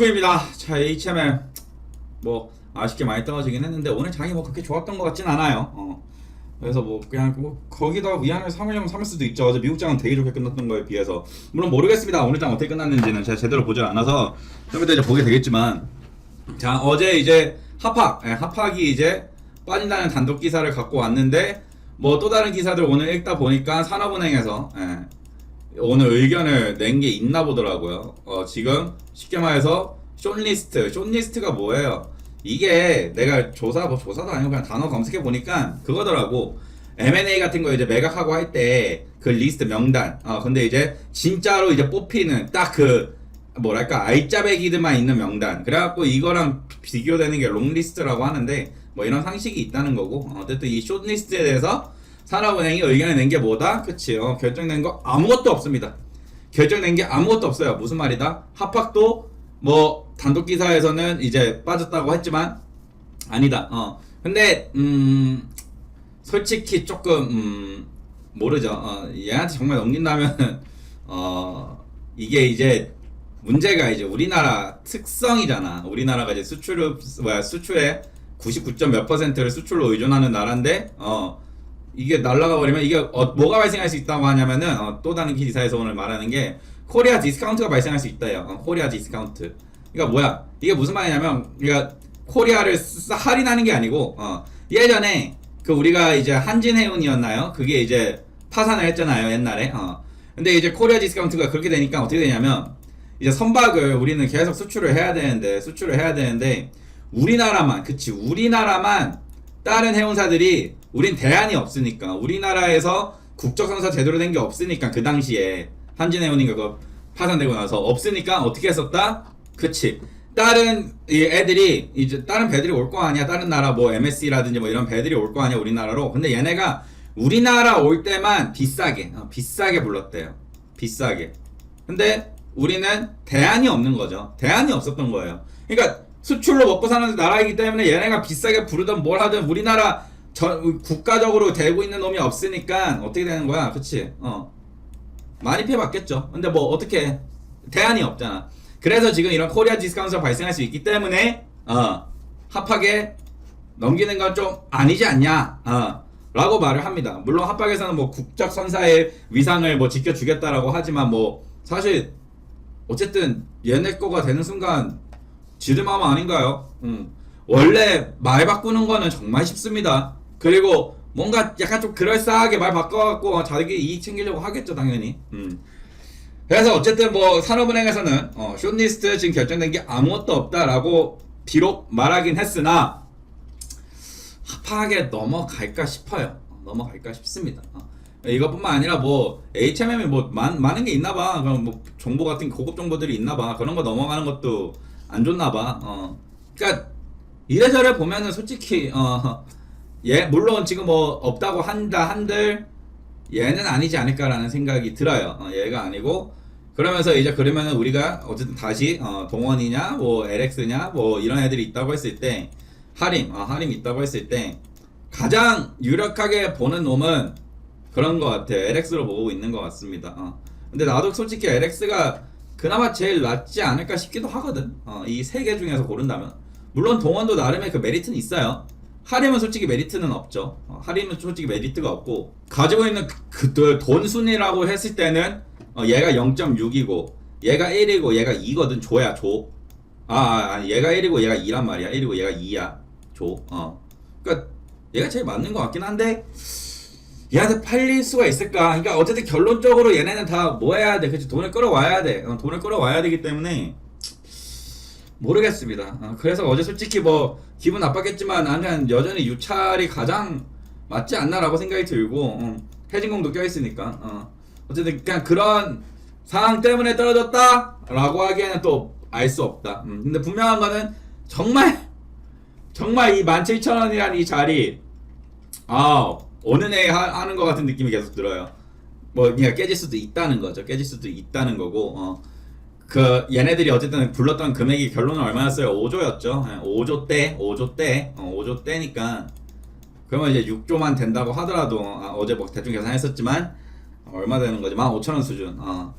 축구입니다. 자, HML 뭐 아쉽게 많이 떨어지긴 했는데 오늘 장이 뭐 그렇게 좋았던 것 같진 않아요. 어. 그래서 뭐 그냥 뭐 거기다 위안을 삼으려면 삼을 수도 있죠. 어제 미국 장은 되게 좋게 끝났던 거에 비해서 물론 모르겠습니다. 오늘 장 어떻게 끝났는지는 제가 제대로 보질 않아서 좀 이따 이제 보게 되겠지만 자 어제 이제 합학 예, 합학이 이제 빠진다는 단독 기사를 갖고 왔는데 뭐 또 다른 기사들 오늘 읽다 보니까 산업은행에서 예, 오늘 의견을 낸 게 있나 보더라고요. 어, 지금 쉽게 말해서 숏리스트, 숏리스트가 뭐예요? 이게 내가 조사, 뭐 조사도 아니고 그냥 단어 검색해 보니까 그거더라고. M&A 같은 거 이제 매각하고 할 때 그 리스트 명단. 어, 근데 이제 진짜로 이제 뽑히는 딱 그 뭐랄까 알짜배기들만 있는 명단. 그래갖고 이거랑 비교되는 게 롱리스트라고 하는데 뭐 이런 상식이 있다는 거고. 어, 어쨌든 이 숏리스트에 대해서 산업은행이 의견을 낸 게 뭐다? 그치요. 결정된 거 아무것도 없습니다. 결정된 게 아무것도 없어요. 무슨 말이다? 합학도 뭐 단독 기사에서는 이제 빠졌다고 했지만 아니다. 어. 근데 음 솔직히 조금 음 모르죠. 어, 얘한테 정말 넘긴다면 어 이게 이제 문제가 이제 우리나라 특성이잖아. 우리나라가 이제 수출을 뭐야 수출의 99. 몇 퍼센트를 수출로 의존하는 나라인데 어 이게 날라가 버리면 이게 어, 뭐가 발생할 수 있다고 하냐면은 어, 또 다른 기사에서 오늘 말하는 게 코리아 디스카운트가 발생할 수 있다요. 어, 코리아 디스카운트. 그러니까 뭐야? 이게 무슨 말이냐면 그러니까 코리아를 쓰- 할인하는 게 아니고 어, 예전에 그 우리가 이제 한진해운이었나요? 그게 이제 파산을 했잖아요 옛날에. 어. 근데 이제 코리아 디스카운트가 그렇게 되니까 어떻게 되냐면 이제 선박을 우리는 계속 수출을 해야 되는데 수출을 해야 되는데 우리나라만 그치 우리나라만 다른 해운사들이 우린 대안이 없으니까 우리나라에서 국적선사 제대로 된 게 없으니까 그 당시에 한진해운인가 그 파산되고 나서 없으니까 어떻게 했었다? 그치 다른 이 애들이 이제 다른 배들이 올 거 아니야 다른 나라 뭐 MSC라든지 뭐 이런 배들이 올 거 아니야 우리나라로 근데 얘네가 우리나라 올 때만 비싸게 어, 비싸게 불렀대요 비싸게 근데 우리는 대안이 없는 거죠. 대안이 없었던 거예요. 그러니까 수출로 먹고 사는 나라이기 때문에 얘네가 비싸게 부르든 뭘 하든 우리나라 전 국가적으로 되고 있는 놈이 없으니까 어떻게 되는 거야? 그치? 어. 많이 피해봤겠죠. 근데 뭐 어떻게 대안이 없잖아. 그래서 지금 이런 코리아 디스카운트가 발생할 수 있기 때문에 어, 합하게 넘기는 건 좀 아니지 않냐? 어, 라고 말을 합니다. 물론 합박에서는 뭐 국적 선사의 위상을 뭐 지켜주겠다라고 하지만 뭐 사실 어쨌든 얘네 거가 되는 순간 지름하면 아닌가요? 음. 원래 말 바꾸는 거는 정말 쉽습니다. 그리고 뭔가 약간 좀 그럴싸하게 말 바꿔갖고 자기 이익 챙기려고 하겠죠 당연히. 음. 그래서 어쨌든 뭐 산업은행에서는 어, 숏리스트 지금 결정된 게 아무것도 없다라고 비록 말하긴 했으나 합하게 넘어갈까 싶어요. 어, 넘어갈까 싶습니다. 어. 이것뿐만 아니라 뭐 HMM이 뭐 많, 많은 게 있나 봐. 그럼 뭐 정보 같은 고급 정보들이 있나 봐. 그런 거 넘어가는 것도 안 좋나 봐. 어. 그러니까 이래저래 보면은 솔직히 어. 예, 물론 지금 뭐 없다고 한다 한들 얘는 아니지 않을까라는 생각이 들어요. 어, 얘가 아니고 그러면서 이제 그러면은 우리가 어쨌든 다시 어, 동원이냐 뭐 LX냐 뭐 이런 애들이 있다고 했을 때 하림 어, 하림 있다고 했을 때 가장 유력하게 보는 놈은 그런 것 같아 LX로 보고 있는 것 같습니다. 어. 근데 나도 솔직히 LX가 그나마 제일 낫지 않을까 싶기도 하거든. 어, 이 세 개 중에서 고른다면 물론 동원도 나름의 그 메리트는 있어요. 하림은 솔직히 메리트는 없죠. 어, 하림은 솔직히 메리트가 없고 가지고 있는 그, 그, 돈 순위라고 했을 때는 어, 얘가 0.6이고 얘가 1이고 얘가 2거든 조야 조. 아, 아, 아니 얘가 1이고 얘가 2란 말이야. 1이고 얘가 2야. 조. 어. 그러니까 얘가 제일 맞는 것 같긴 한데 얘한테 팔릴 수가 있을까? 그러니까 어쨌든 결론적으로 얘네는 다 뭐 해야 돼? 그치? 돈을 끌어와야 돼. 어, 돈을 끌어와야 되기 때문에 모르겠습니다. 어, 그래서 어제 솔직히 뭐 기분 나빴겠지만 나는 여전히 유찰이 가장 맞지 않나라고 생각이 들고 어, 해진공도 껴있으니까 어. 어쨌든 그냥 그런 상황 때문에 떨어졌다라고 하기에는 또 알 수 없다. 음, 근데 분명한 거는 정말 정말 이 17,000원이라는 이 자리 아 어느 애 하, 하는 것 같은 느낌이 계속 들어요. 뭐 그냥 깨질 수도 있다는 거죠. 깨질 수도 있다는 거고 어. 그 얘네들이 어쨌든 불렀던 금액이 결론은 얼마였어요? 5조였죠. 5조 때, 5조 때, 어, 5조 때니까 그러면 이제 6조만 된다고 하더라도 아, 어제 뭐 대충 계산했었지만 얼마 되는 거지? 15,000원 수준. 어.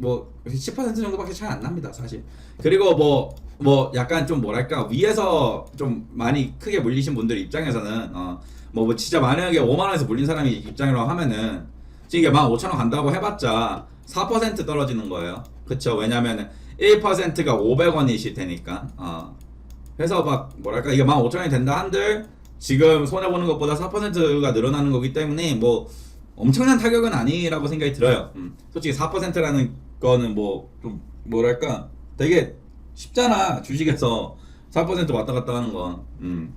뭐뭐10% 정도밖에 차이 안 납니다 사실 그리고 뭐뭐 약간 좀 뭐랄까 위에서 좀 많이 크게 물리신 분들 입장에서는 어뭐 뭐 진짜 만약에 5만 원에서 물린 사람이 입장이라고 하면은 지금 이게 15,000원 간다고 해봤자 4% 떨어지는 거예요 그쵸 왜냐면은 1%가 500원이실 테니까 어 그래서 막 뭐랄까 이게 15,000원이 된다 한들 지금 손해 보는 것보다 4%가 늘어나는 거기 때문에 뭐 엄청난 타격은 아니라고 생각이 들어요. 음. 솔직히 4%라는 거는 뭐 좀 뭐랄까 되게 쉽잖아 주식에서 4% 왔다 갔다 하는 건. 음.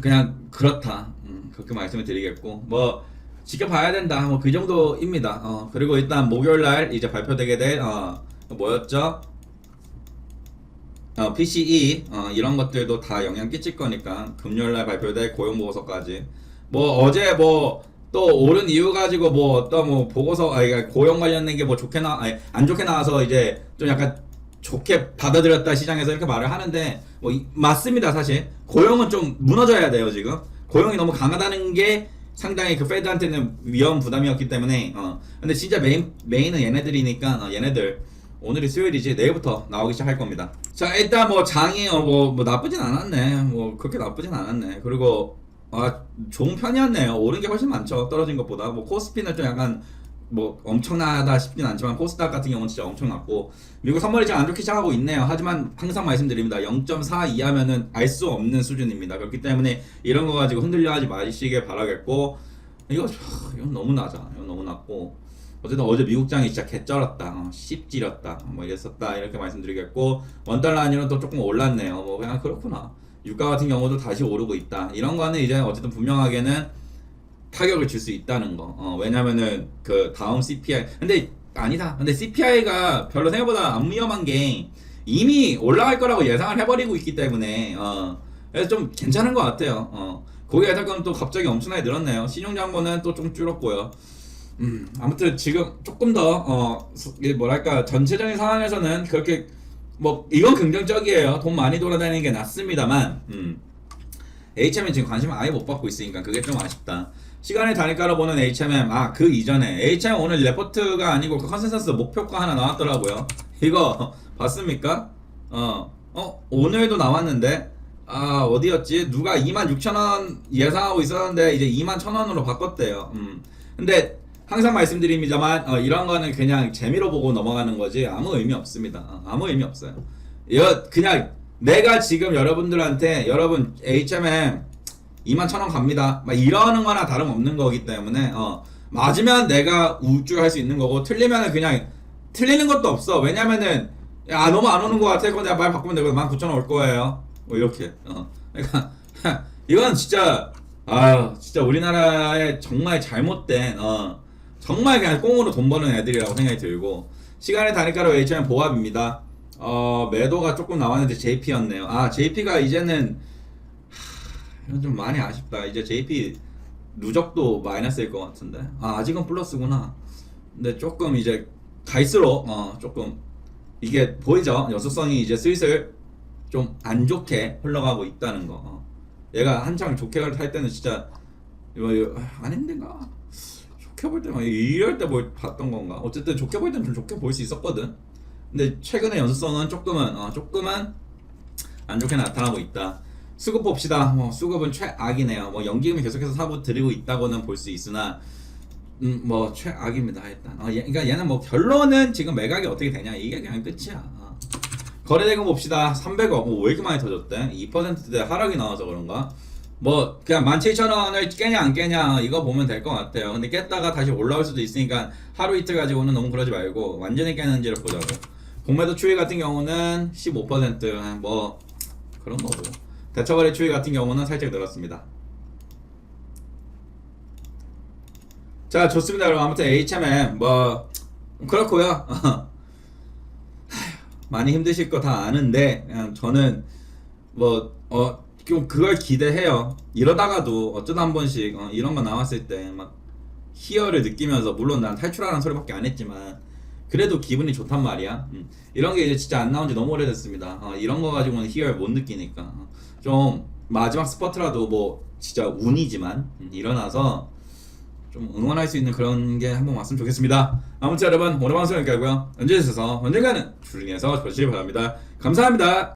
그냥 그렇다. 음, 그렇게 말씀을 드리겠고 뭐 지켜봐야 된다. 뭐 그 정도입니다. 어, 그리고 일단 목요일 날 이제 발표되게 될 어, 뭐였죠? 어, PCE 어, 이런 것들도 다 영향 끼칠 거니까 금요일 날 발표될 고용 보고서까지 뭐 어제 뭐 또 오른 이유 가지고 뭐 어떤 뭐 보고서 그러니까 고용 관련된 게 뭐 좋게 나 아니 안 좋게 나와서 이제 좀 약간 좋게 받아들였다 시장에서 이렇게 말을 하는데 뭐 이- 맞습니다 사실 고용은 좀 무너져야 돼요 지금 고용이 너무 강하다는 게 상당히 그 페드한테는 위험 부담이었기 때문에 어 근데 진짜 메인 메인은 얘네들이니까 어, 얘네들 오늘이 수요일이지 내일부터 나오기 시작할 겁니다. 자 일단 뭐 장이 어, 뭐, 뭐 나쁘진 않았네. 뭐 그렇게 나쁘진 않았네. 그리고 아 좋은 편이었네요. 오른 게 훨씬 많죠. 떨어진 것보다 뭐 코스피는 좀 약간 뭐 엄청나다 싶진 않지만 코스닥 같은 경우는 진짜 엄청났고 미국 선물이 좀안 좋게 시작하고 있네요. 하지만 항상 말씀드립니다. 0.4 이하면은 알 수 없는 수준입니다. 그렇기 때문에 이런 거 가지고 흔들려 하지 마시길 바라겠고 이거 하, 이건 너무 낮아. 이건 너무 낮고 어쨌든 어제 미국장이 진짜 개쩔었다. 어, 씹질었다. 뭐 이랬었다. 이렇게 말씀드리겠고 원 달러 안위는 또 조금 올랐네요. 뭐 그냥 그렇구나. 유가 같은 경우도 다시 오르고 있다. 이런 거는 이제 어쨌든 분명하게는 타격을 줄 수 있다는 거. 어, 왜냐면은 그 다음 CPI. 근데 아니다. 근데 CPI가 별로 생각보다 안 위험한 게 이미 올라갈 거라고 예상을 해버리고 있기 때문에 어, 그래서 좀 괜찮은 것 같아요. 어, 거기에 잠깐 또 갑자기 엄청나게 늘었네요. 신용장고는 또 좀 줄었고요. 음, 아무튼 지금 조금 더 어, 뭐랄까 전체적인 상황에서는 그렇게 뭐 이건 긍정적이에요. 돈 많이 돌아다니는 게 낫습니다만. 음. HM은 지금 관심을 아예 못 받고 있으니까 그게 좀 아쉽다. 시간의 단위가로 보는 HMM 아 그 이전에 HM 오늘 레포트가 아니고 그 컨센서스 목표가 하나 나왔더라고요. 이거 봤습니까? 어, 어 오늘도 나왔는데 아 어디였지? 누가 26,000원 예상하고 있었는데 이제 21,000원으로 바꿨대요. 음. 근데 항상 말씀드립니다만 어, 이런 거는 그냥 재미로 보고 넘어가는 거지 아무 의미 없습니다. 어, 아무 의미 없어요. 이거 그냥 내가 지금 여러분들한테 여러분 HMM 2만 천 원 갑니다. 막 이러는 거나 다름없는 거기 때문에 어 맞으면 내가 우쭐할 수 있는 거고 틀리면은 그냥 틀리는 것도 없어. 왜냐면은 야 너무 안 오는 거 같아. 그럼 내가 말 바꾸면 되고 19,000원 올 거예요. 뭐 이렇게. 어. 그러니까 이건 진짜 아유 진짜 우리나라의 정말 잘못된 어 정말 그냥 꽁으로 돈 버는 애들이라고 생각이 들고 시간의 단위가로 HM 보합입니다. 어 매도가 조금 나왔는데 JP였네요. 아 JP가 이제는 이건 좀 많이 아쉽다. 이제 JP 누적도 마이너스일 것 같은데. 아 아직은 플러스구나. 근데 조금 이제 갈수록 어 조금 이게 보이죠? 연속성이 이제 슬슬 좀 안 좋게 흘러가고 있다는 거. 어. 얘가 한창 좋게 갈 때는 진짜 이거, 이거 아, 아닌데가 좋게 볼 때만 이럴 때뭘 봤던 건가? 어쨌든 좋게 볼 때는 좀 좋게 볼 수 있었거든. 근데 최근에 연속성은 조금은 어, 조금은 안 좋게 나타나고 있다. 수급 봅시다. 뭐 수급은 최악이네요. 뭐 연기금이 계속해서 사고 드리고 있다고는 볼 수 있으나 음 뭐 최악입니다 일단. 어, 얘, 그러니까 얘는 뭐 결론은 지금 매각이 어떻게 되냐 이게 그냥 끝이야. 어. 거래대금 봅시다. 300억. 오, 왜 이렇게 많이 터졌대? 2%대 하락이 나와서 그런가? 뭐 그냥 17,000원을 깨냐 안 깨냐 이거 보면 될 것 같아요. 근데 깼다가 다시 올라올 수도 있으니까 하루 이틀 가지고는 너무 그러지 말고 완전히 깨는지를 보자고. 공매도 추이 같은 경우는 15%뭐 그런 거고. 대처거래 추이 같은 경우는 살짝 늘었습니다. 자 좋습니다. 여러분. 아무튼 HMM 뭐 그렇고요. 많이 힘드실 거 다 아는데 저는 뭐어 좀 그걸 기대해요. 이러다가도 어쩌다 한 번씩 어, 이런 거 나왔을 때 막 희열을 느끼면서 물론 난 탈출하라는 소리밖에 안 했지만 그래도 기분이 좋단 말이야 음, 이런 게 이제 진짜 안 나온 지 너무 오래됐습니다 어, 이런 거 가지고는 희열 못 느끼니까 어, 좀 마지막 스퍼트라도 뭐 진짜 운이지만 음, 일어나서 좀 응원할 수 있는 그런 게 한번 왔으면 좋겠습니다. 아무튼 여러분 오늘 방송 여기까지고요. 언제 있어서 언젠가는 주중에서 보시기 바랍니다. 감사합니다.